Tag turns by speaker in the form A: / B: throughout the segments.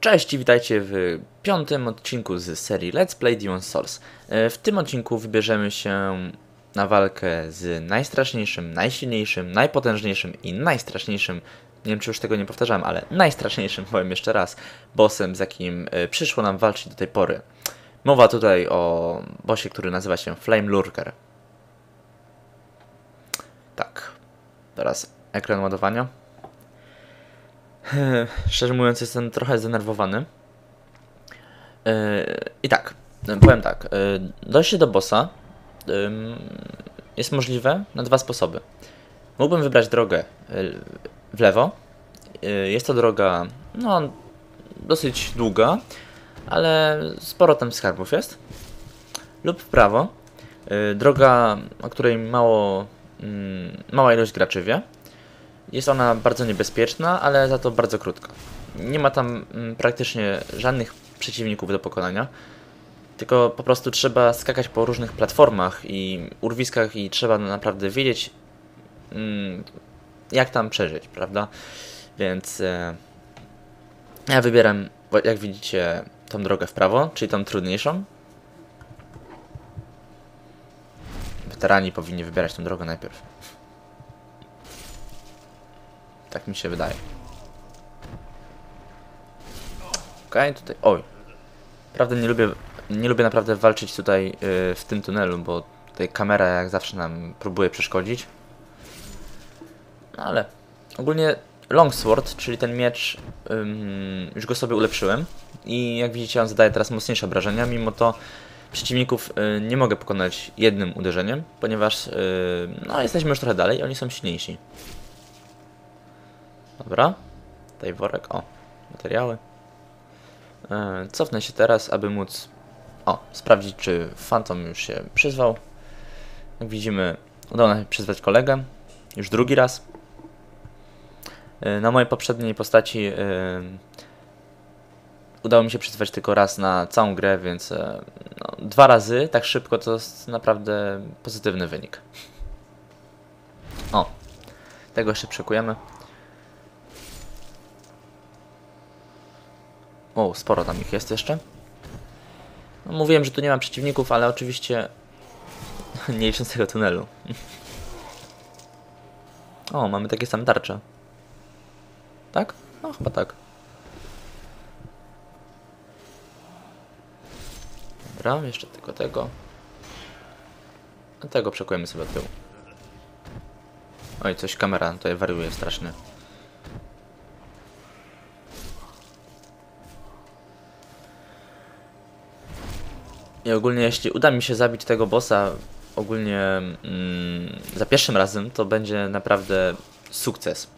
A: Cześć i witajcie w piątym odcinku z serii Let's Play Demon's Souls. E, W tym odcinku wybierzemy się na walkę z najstraszniejszym, najsilniejszym, najpotężniejszym i najstraszniejszym, nie wiem czy już tego nie powtarzałem, ale najstraszniejszym, powiem jeszcze raz, bossem z jakim e, przyszło nam walczyć do tej pory. Mowa tutaj o bossie, który nazywa się Flame Lurker. Tak, teraz ekran ładowania. Szczerze mówiąc, jestem trochę zdenerwowany. Yy, I tak, powiem tak. Yy, dojście do bossa jest możliwe na dwa sposoby. Mógłbym wybrać drogę yy, w lewo. Jest to droga, no, dosyć długa, ale sporo tam skarbów jest. Lub w prawo. Droga, o której mało, mm, mała ilość graczy wie. Jest ona bardzo niebezpieczna, ale za to bardzo krótka. Nie ma tam mm, praktycznie żadnych przeciwników do pokonania. Tylko po prostu trzeba skakać po różnych platformach i urwiskach i trzeba naprawdę wiedzieć mm, jak tam przeżyć, prawda? Więc e, ja wybieram, jak widzicie, tą drogę w prawo, czyli tą trudniejszą. Weterani powinni wybierać tą drogę najpierw. Tak mi się wydaje. Okej, tutaj. Oj. Prawda nie lubię. Nie lubię naprawdę walczyć tutaj yy, w tym tunelu, bo tutaj kamera jak zawsze nam próbuje przeszkodzić. No ale ogólnie Longsword, czyli ten miecz, ym, już go sobie ulepszyłem. I jak widzicie, on zadaje teraz mocniejsze obrażenia. Mimo to przeciwników y, nie mogę pokonać jednym uderzeniem, ponieważ y, no, jesteśmy już trochę dalej, oni są silniejsi. Dobra. Tutaj worek. O, materiały. E, cofnę się teraz, aby móc o, sprawdzić, czy Phantom już się przyzwał. Jak widzimy, udało nam się przyzwać kolegę. Już drugi raz. E, na mojej poprzedniej postaci e, udało mi się przyzwać tylko raz na całą grę, więc no, dwa razy tak szybko to jest naprawdę pozytywny wynik. O, tego jeszcze przekujemy. O, sporo tam ich jest jeszcze. No, mówiłem, że tu nie ma przeciwników, ale oczywiście nie licząc tego tunelu. O, mamy takie same tarcze. Tak? No, chyba tak. Dobra, jeszcze tylko tego. A tego przekujemy sobie od tyłu. Oj, coś kamera tutaj wariuje strasznie. I ogólnie jeśli uda mi się zabić tego bossa ogólnie mm, za pierwszym razem, to będzie naprawdę sukces.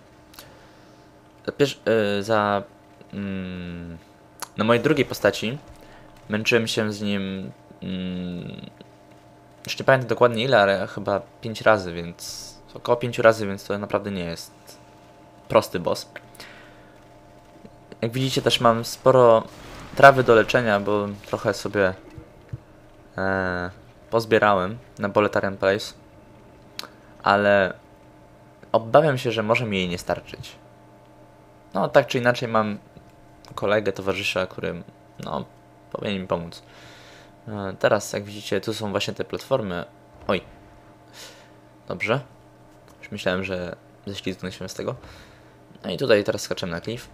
A: Za, y, za mm, na mojej drugiej postaci męczyłem się z nim mm, nie pamiętam dokładnie ile, ale chyba 5 razy, więc około 5 razy, więc to naprawdę nie jest prosty boss. Jak widzicie też mam sporo trawy do leczenia, bo trochę sobie e, pozbierałem na Boletarian Place, ale obawiam się, że może mi jej nie starczyć. No, tak czy inaczej mam kolegę, towarzysza, który no, powinien mi pomóc. E, teraz, jak widzicie, tu są właśnie te platformy. Oj. Dobrze. Już myślałem, że ześlizgnę się z tego. No i tutaj teraz skaczemy na klif.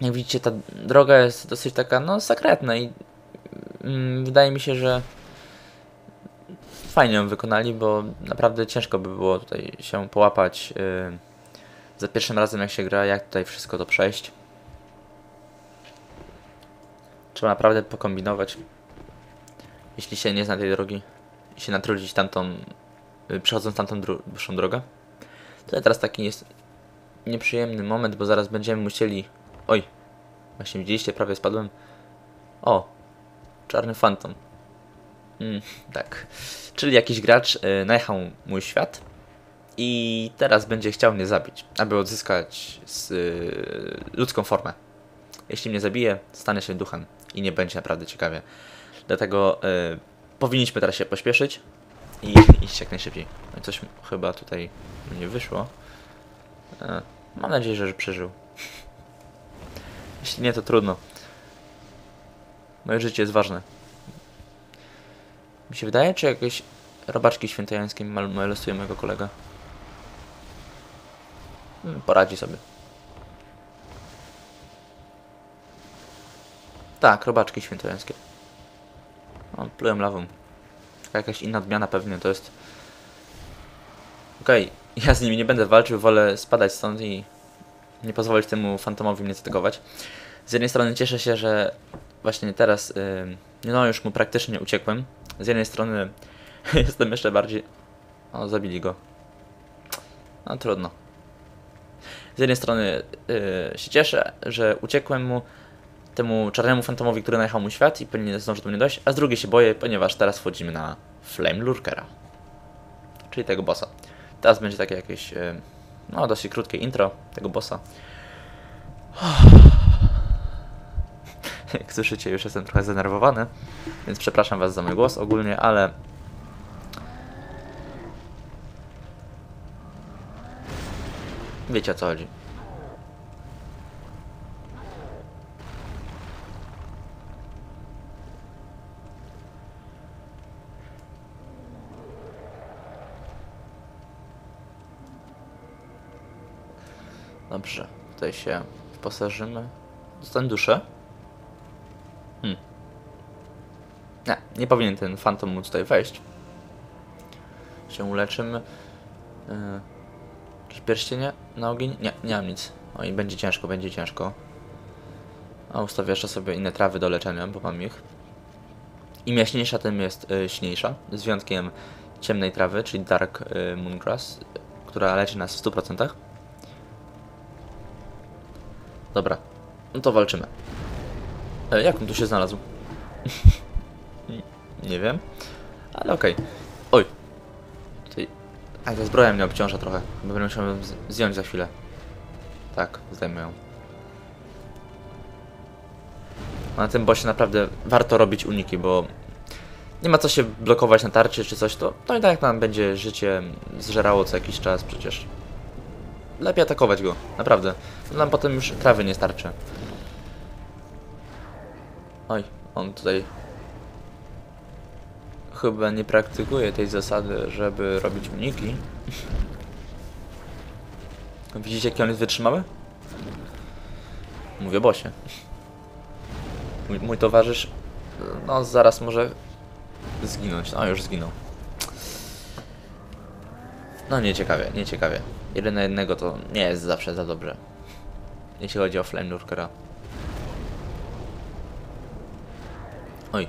A: Jak widzicie, ta droga jest dosyć taka, no, sekretna i wydaje mi się, że fajnie ją wykonali, bo naprawdę ciężko by było tutaj się połapać yy, za pierwszym razem jak się gra, jak tutaj wszystko to przejść. Trzeba naprawdę pokombinować. Jeśli się nie zna tej drogi i się natrudzić tamtą, yy, przechodząc tamtą dłuższą drogę. To teraz taki jest nieprzyjemny moment, bo zaraz będziemy musieli... Oj, właśnie widzieliście, prawie spadłem. O, czarny fantom. Mm, tak. Czyli jakiś gracz y, najechał mój świat i teraz będzie chciał mnie zabić, aby odzyskać z, y, ludzką formę. Jeśli mnie zabije, stanę się duchem i nie będzie naprawdę ciekawie. Dlatego y, powinniśmy teraz się pośpieszyć i iść jak najszybciej. No coś chyba tutaj nie wyszło. E, mam nadzieję, że przeżył. Jeśli nie, to trudno. Moje życie jest ważne. Mi się wydaje, czy jakieś robaczki świętojańskie molestują mojego kolegę? Hmm, Poradzi sobie. Tak, robaczki świętojańskie. O, plują lawą. Jakaś inna odmiana pewnie to jest. Okej, ja z nimi nie będę walczył, wolę spadać stąd i nie pozwolić temu fantomowi mnie zaatakować. Z jednej strony cieszę się, że właśnie teraz, no już mu praktycznie uciekłem. Z jednej strony jestem jeszcze bardziej... O, zabili go. No trudno. Z jednej strony yy, się cieszę, że uciekłem mu, temu czarnemu fantomowi, który najechał mu świat i pewnie zdąży do mnie dojść, a z drugiej się boję, ponieważ teraz wchodzimy na Flame Lurkera. Czyli tego bossa. Teraz będzie takie jakieś, yy, no dosyć krótkie intro tego bossa. Jak słyszycie, już jestem trochę zdenerwowany, więc przepraszam Was za mój głos ogólnie, ale. Wiecie o co chodzi. Dobrze, tutaj się wyposażymy. Dostanę duszę. Hmm. Nie, nie powinien ten fantom móc tutaj wejść. Się uleczymy. Yy, jakieś pierścienie na ogień? Nie, nie mam nic. O i będzie ciężko, będzie ciężko. A ustawię jeszcze sobie inne trawy do leczenia, bo mam ich. Im jaśniejsza, tym jest y, silniejsza. Z wyjątkiem ciemnej trawy, czyli Dark y, Moongrass, która leczy nas w 100%. Dobra, no to walczymy. E, jak on tu się znalazł? nie wiem, ale okej. Oj. Tutaj... A, ta zbroja mnie obciąża trochę, będę musiał ją za chwilę. Tak, zdejmę ją. Na tym bossie naprawdę warto robić uniki, bo nie ma co się blokować na tarczy czy coś, to no i tak nam będzie życie zżerało co jakiś czas przecież. Lepiej atakować go, naprawdę. Nam potem już trawy nie starczy. Oj, on tutaj chyba nie praktykuje tej zasady, żeby robić uniki. Widzicie, jaki on jest wytrzymały? Mówię bosie. Mój, mój towarzysz, no zaraz może zginąć. No już zginął. No nie ciekawie, nie ciekawie. Jeden na jednego to nie jest zawsze za dobrze. Jeśli chodzi o Flame Lurkera. Oj.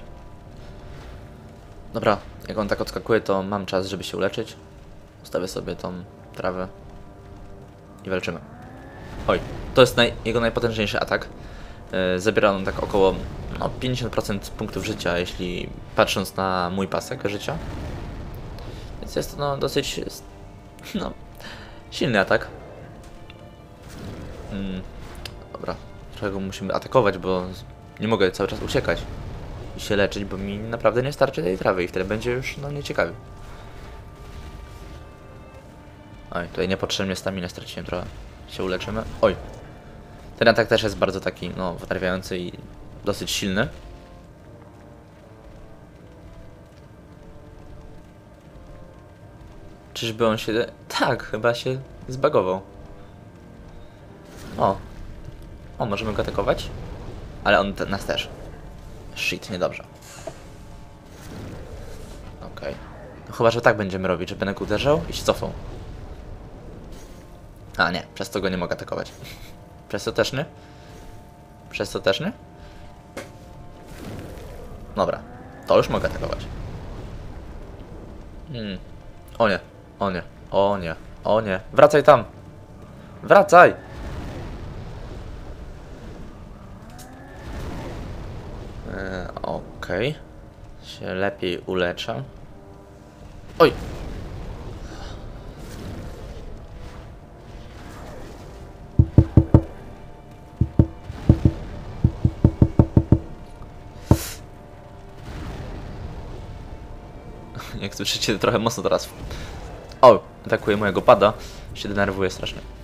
A: Dobra, jak on tak odskakuje, to mam czas, żeby się uleczyć. Ustawię sobie tą trawę i walczymy. Oj, to jest naj, jego najpotężniejszy atak. Yy, zabiera on tak około no, 50% punktów życia, jeśli patrząc na mój pasek życia. Więc jest to no, dosyć no, silny atak. Mm, dobra, trochę go musimy atakować, bo nie mogę cały czas uciekać się leczyć, bo mi naprawdę nie starczy tej trawy i wtedy będzie już no nieciekawy. Oj, tutaj niepotrzebnie stamina straciłem trochę. Się uleczymy. Oj. Ten atak też jest bardzo taki, no, wytrawiający i dosyć silny. Czyżby on się... Tak, chyba się zbagował. O. O, możemy go atakować? Ale on nas też. Shit, niedobrze. Okej. No chyba, że tak będziemy robić, że go uderzał i się cofał. A nie, przez to go nie mogę atakować. Przez to też nie? Przez to też nie? Dobra, to już mogę atakować. Hmm. O nie, o nie, o nie, o nie. Wracaj tam! Wracaj! E, Okej. Się lepiej uleczę. Oj! Jak słyszycie, trochę mocno teraz. O! Atakuje mojego pada. Się denerwuje strasznie.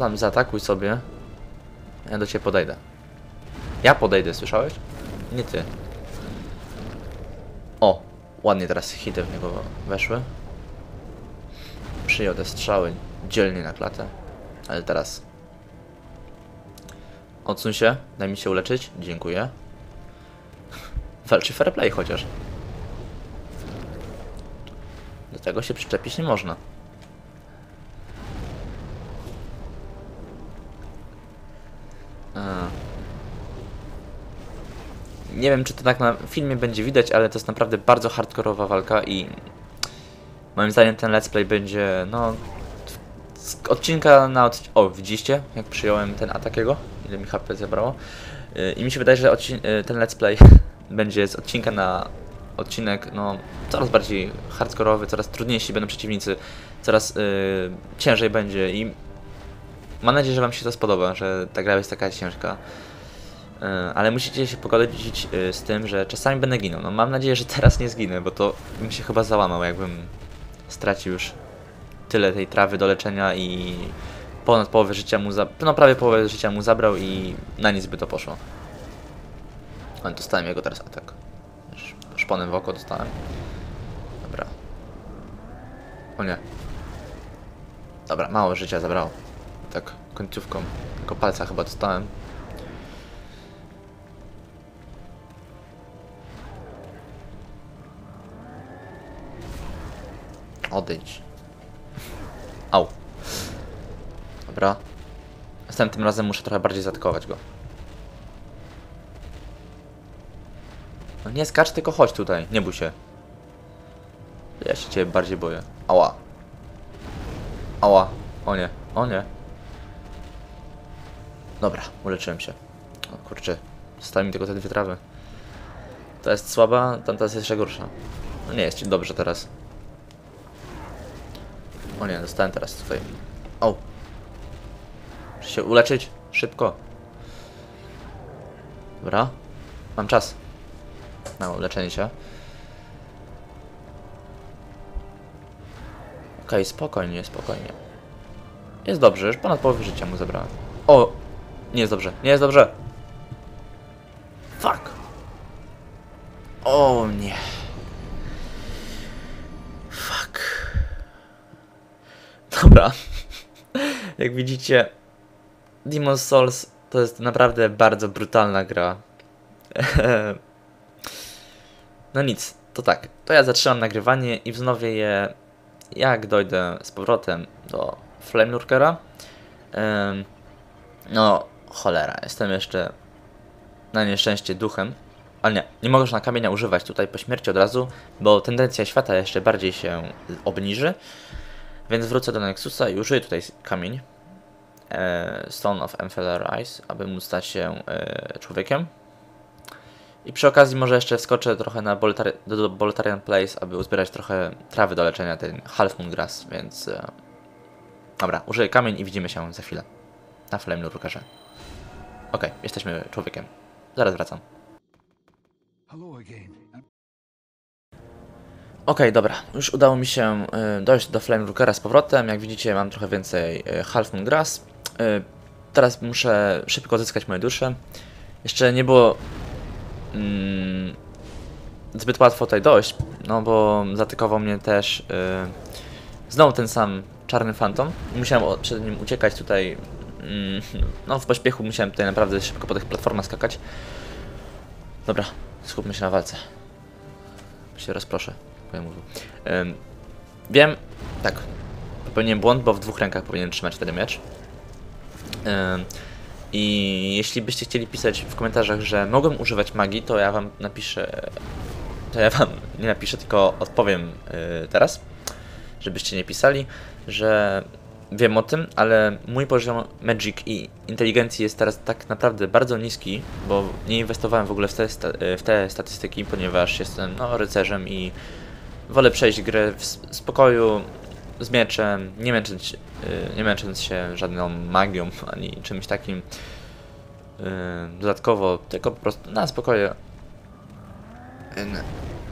A: Tam zaatakuj sobie. Ja do ciebie podejdę. Ja podejdę, słyszałeś? Nie ty. O, ładnie teraz hity w niego weszły. Przyjął te strzały dzielnie na klatę. Ale teraz... Odsuń się, daj mi się uleczyć. Dziękuję. Walczy fair play chociaż. Do tego się przyczepić nie można. Nie wiem, czy to tak na filmie będzie widać, ale to jest naprawdę bardzo hardkorowa walka i moim zdaniem ten let's play będzie, no, z odcinka na odcinek. O, widzicie, jak przyjąłem ten atak jego? Ile mi HP zabrało? Yy, I mi się wydaje, że yy, ten let's play będzie z odcinka na odcinek, no, coraz bardziej hardkorowy, coraz trudniejsi będą przeciwnicy, coraz yy, ciężej będzie i mam nadzieję, że Wam się to spodoba, że ta gra jest taka ciężka. Yy, ale musicie się pogodzić yy, z tym, że czasami będę ginął. No mam nadzieję, że teraz nie zginę, bo to bym się chyba załamał, jakbym stracił już tyle tej trawy do leczenia i ponad połowę życia mu za... no prawie połowę życia mu zabrał i na nic by to poszło. Ale dostałem jego teraz atak. Sz- Szponem w oko dostałem. Dobra. O nie. Dobra, mało życia zabrało. Tak, końcówką. Tylko palca chyba dostałem. Odejdź. Au. Dobra. Następnym razem muszę trochę bardziej zaatakować go. No nie skacz, tylko chodź tutaj. Nie bój się. Ja się ciebie bardziej boję. Ała. Ała. O nie. O nie. Dobra, uleczyłem się. O kurczę. Zostały mi tylko te dwie trawy. Ta jest słaba, tamta jest jeszcze gorsza. No nie jest ci dobrze teraz. O nie, dostałem teraz tutaj. O! Muszę się uleczyć. Szybko. Dobra. Mam czas. Na uleczenie się. Okej, spokojnie, spokojnie. Jest dobrze, już ponad połowę życia mu zabrałem. O! Nie jest dobrze, nie jest dobrze! Fuck! O nie. Dobra. Jak widzicie, Demon's Souls to jest naprawdę bardzo brutalna gra. No nic, to tak. To ja zatrzymam nagrywanie i wznowię je jak dojdę z powrotem do Flame Lurkera. No, cholera, jestem jeszcze na nieszczęście duchem. Ale nie, nie możesz na kamienia używać tutaj po śmierci od razu, bo tendencja świata jeszcze bardziej się obniży. Więc wrócę do Nexusa i użyję tutaj kamień. E, Stone of Emphaler Eyes, aby móc stać się e, człowiekiem. I przy okazji może jeszcze wskoczę trochę na Boletari do, Boletarian Place, aby uzbierać trochę trawy do leczenia, ten Half Moon Grass, więc... E... Dobra, użyję kamień i widzimy się za chwilę. Na Flame Lurkerze. Okej, jesteśmy człowiekiem. Zaraz wracam.
B: Hello again.
A: Okej, dobra, już udało mi się y, dojść do Flame Rookera z powrotem. Jak widzicie, mam trochę więcej y, Half Moon Grass. Y, teraz muszę szybko odzyskać moje dusze. Jeszcze nie było mm, zbyt łatwo tutaj dojść, no bo zatykował mnie też y, znowu ten sam czarny fantom. Musiałem przed nim uciekać tutaj. Mm, no, w pośpiechu musiałem tutaj naprawdę szybko po tych platformach skakać. Dobra, skupmy się na walce. Się rozproszę, mówił. Wiem, tak, popełniłem błąd, bo w dwóch rękach powinienem trzymać wtedy miecz. I jeśli byście chcieli pisać w komentarzach, że mogłem używać magii, to ja wam napiszę. To ja wam nie napiszę, tylko odpowiem y, teraz, żebyście nie pisali, że wiem o tym, ale mój poziom Magic i inteligencji jest teraz tak naprawdę bardzo niski, bo nie inwestowałem w ogóle w te, w te statystyki, ponieważ jestem no, rycerzem i wolę przejść grę w spokoju, z mieczem, nie męcząc, y, nie męcząc się żadną magią ani czymś takim y, dodatkowo, tylko po prostu na spokoju.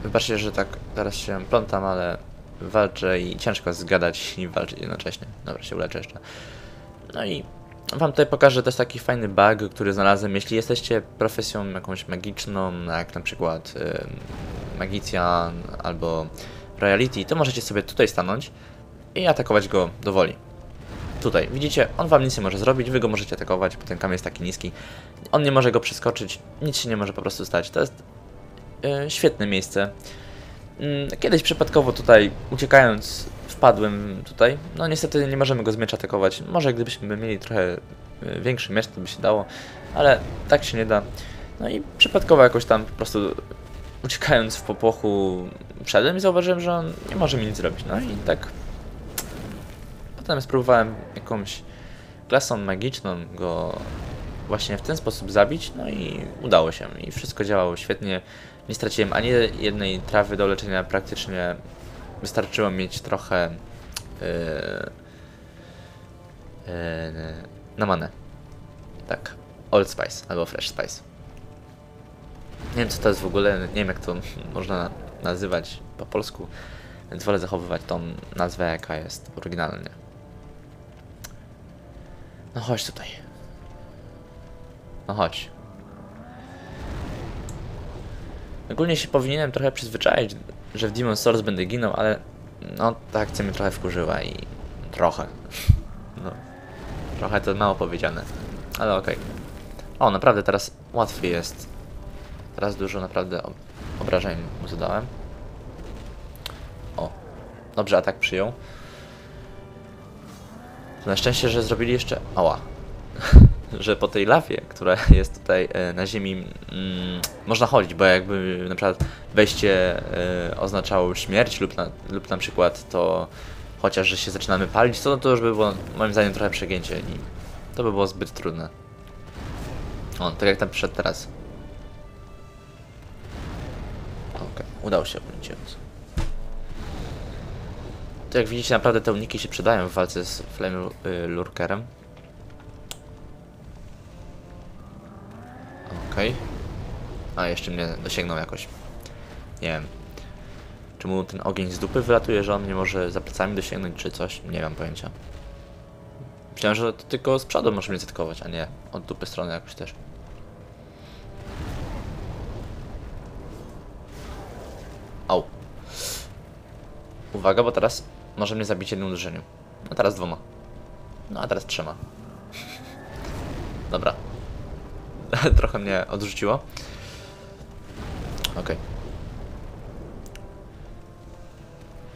A: Wybaczcie, że tak teraz się plątam, ale walczę i ciężko zgadać i walczyć jednocześnie. Dobra, się uleczę jeszcze. No i wam tutaj pokażę też taki fajny bug, który znalazłem. Jeśli jesteście profesją jakąś magiczną, jak na przykład y, magicjan albo royalty, to możecie sobie tutaj stanąć i atakować go do woli. Tutaj, widzicie, on wam nic nie może zrobić, wy go możecie atakować, bo ten kamień jest taki niski. On nie może go przeskoczyć, nic się nie może po prostu stać. To jest y, świetne miejsce. Mm, Kiedyś przypadkowo tutaj, uciekając, wpadłem tutaj. No niestety nie możemy go z atakować. Może gdybyśmy mieli trochę y, większy miecz, to by się dało, ale tak się nie da. No i przypadkowo jakoś tam po prostu uciekając w popłochu wszedłem i zauważyłem, że on nie może mi nic zrobić. No i tak potem spróbowałem jakąś klasą magiczną go właśnie w ten sposób zabić, no i udało się. I wszystko działało świetnie. Nie straciłem ani jednej trawy do leczenia, praktycznie wystarczyło mieć trochę yy, yy, na manę. Tak, Old Spice albo Fresh Spice. Nie wiem co to jest w ogóle, nie wiem jak to można nazywać po polsku, więc wolę zachowywać tą nazwę jaka jest oryginalnie. No chodź tutaj. No chodź. Ogólnie się powinienem trochę przyzwyczaić, że w Demon Souls będę ginął, ale no ta akcja mnie trochę wkurzyła i trochę. No. Trochę to mało powiedziane, ale okej. O, naprawdę teraz łatwiej jest. Teraz dużo naprawdę ob obrażeń mu zadałem. O, dobrze atak przyjął. Na szczęście, że zrobili jeszcze... Ała. że po tej lawie, która jest tutaj e, na ziemi, mm, można chodzić, bo jakby na przykład wejście e, oznaczało śmierć lub na, lub na przykład to chociaż, że się zaczynamy palić, to, to już by było moim zdaniem trochę przegięcie i to by było zbyt trudne. O, tak jak tam przyszedł teraz. Okej, udało się obrócić. To jak widzicie, naprawdę te uniki się przydają w walce z Flame y, Lurkerem. Okej. A, jeszcze mnie dosięgnął jakoś. Nie wiem. Czy mu ten ogień z dupy wylatuje, że on nie może za plecami dosięgnąć, czy coś? Nie mam pojęcia. Myślałem, że to tylko z przodu może mnie zaatakować, a nie od dupy strony jakoś też. Au. Uwaga, bo teraz może mnie zabić jednym uderzeniem. A teraz dwoma. No a teraz trzema. Dobra. Trochę mnie odrzuciło. Okej.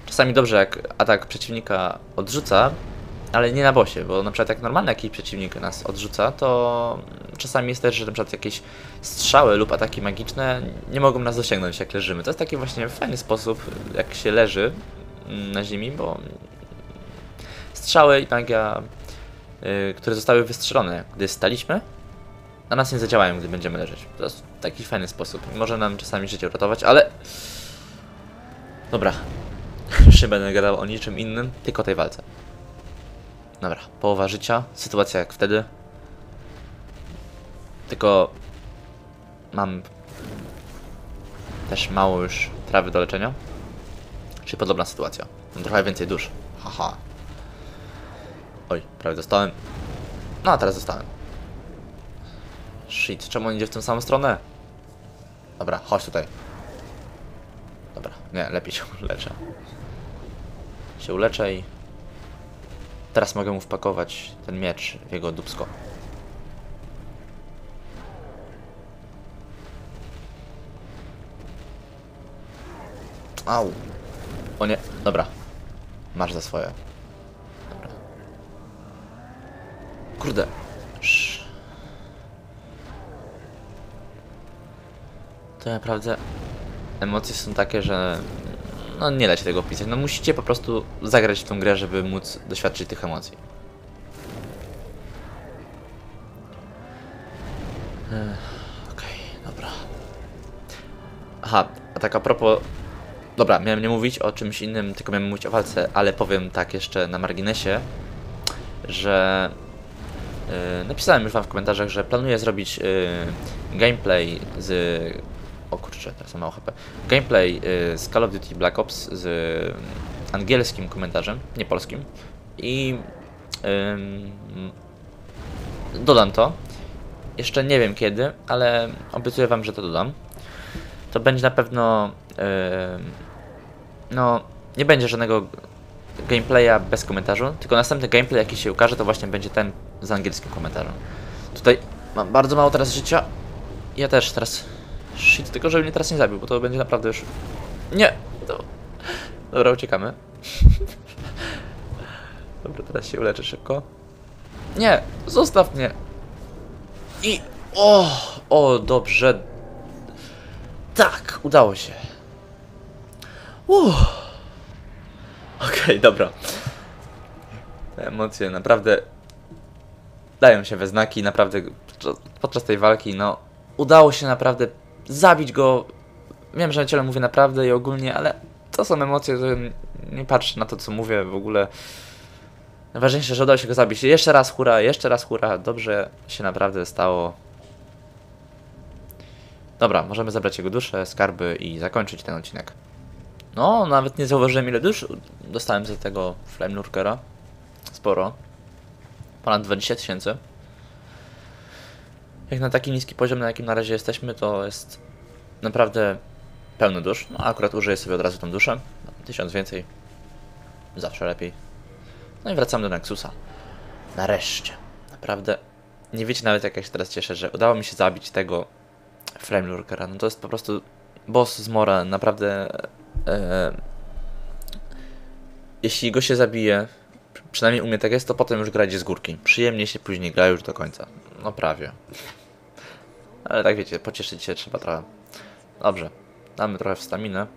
A: Czasami dobrze, jak atak przeciwnika odrzuca, ale nie na bosie, bo na przykład jak normalny jakiś przeciwnik nas odrzuca, to czasami jest też, że na przykład jakieś strzały lub ataki magiczne nie mogą nas dosięgnąć jak leżymy. To jest taki właśnie fajny sposób, jak się leży na ziemi, bo strzały i magia, yy, które zostały wystrzelone, gdy staliśmy, na nas nie zadziałają, gdy będziemy leżeć. To jest taki fajny sposób. Może nam czasami życie uratować, ale... Dobra. Już nie będę gadał o niczym innym, tylko o tej walce. Dobra, połowa życia, sytuacja jak wtedy. Tylko mam też mało już trawy do leczenia. Czyli podobna sytuacja. Mam trochę więcej dusz. Haha. Oj, prawie dostałem. No a teraz dostałem. Shit, czemu on idzie w tę samą stronę? Dobra, chodź tutaj. Dobra, nie, lepiej się uleczę. Się uleczę i... Teraz mogę mu wpakować ten miecz w jego dubsko. Au. O nie, dobra. Masz za swoje. Dobra. Kurde. To naprawdę emocje są takie, że no nie da się tego opisać. No musicie po prostu zagrać w tą grę, żeby móc doświadczyć tych emocji. Okej, dobra. Aha, a tak a propos... Dobra, miałem nie mówić o czymś innym, tylko miałem mówić o walce, ale powiem tak jeszcze na marginesie, że yy, napisałem już wam w komentarzach, że planuję zrobić yy, gameplay z o kurczę, teraz mam mało HP. Gameplay y, z Call of Duty Black Ops z angielskim komentarzem, nie polskim. I ym, dodam to. Jeszcze nie wiem kiedy, ale obiecuję Wam, że to dodam. To będzie na pewno. ym, no, nie będzie żadnego gameplaya bez komentarzu, tylko następny gameplay, jaki się ukaże, to właśnie będzie ten z angielskim komentarzem. Tutaj mam bardzo mało teraz życia. Ja też teraz. Shit, tylko żeby mnie teraz nie zabił, bo to będzie naprawdę już. Nie! To... Dobra, uciekamy. Dobra, teraz się uleczę szybko. Nie! Zostaw mnie! I. O! O, dobrze. Tak, udało się. Uff. Okej, dobra. Te emocje naprawdę dają się we znaki, naprawdę podczas tej walki, no udało się naprawdę zabić go. Wiem, że ciele mówię naprawdę i ogólnie, ale to są emocje, że nie patrz na to, co mówię w ogóle. Najważniejsze, że udało się go zabić. Jeszcze raz hura, jeszcze raz hura. Dobrze się naprawdę stało. Dobra, możemy zabrać jego duszę, skarby i zakończyć ten odcinek. No, nawet nie zauważyłem ile dusz dostałem za tego Flame Lurkera. Sporo. Ponad 20 tysięcy. Jak na taki niski poziom, na jakim na razie jesteśmy, to jest naprawdę pełny dusz. No, akurat użyję sobie od razu tą duszę. Tysiąc więcej. Zawsze lepiej. No i wracamy do Nexusa. Nareszcie. Naprawdę. Nie wiecie nawet jak ja się teraz cieszę, że udało mi się zabić tego Flame Lurkera. No to jest po prostu boss z Mora. Naprawdę e, jeśli go się zabije, przy- przynajmniej u mnie tak jest, to potem już grać z górki. Przyjemnie się później gra już do końca. No prawie. Ale tak wiecie, pocieszyć się trzeba trochę. Dobrze, damy trochę w staminę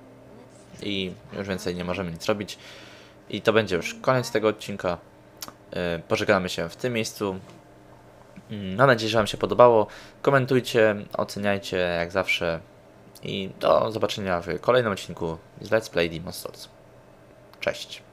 A: i już więcej nie możemy nic robić. I to będzie już koniec tego odcinka. Yy, Pożegnamy się w tym miejscu. Mm, Mam nadzieję, że Wam się podobało. Komentujcie, oceniajcie jak zawsze. I do zobaczenia w kolejnym odcinku z Let's Play Demon's Souls. Cześć.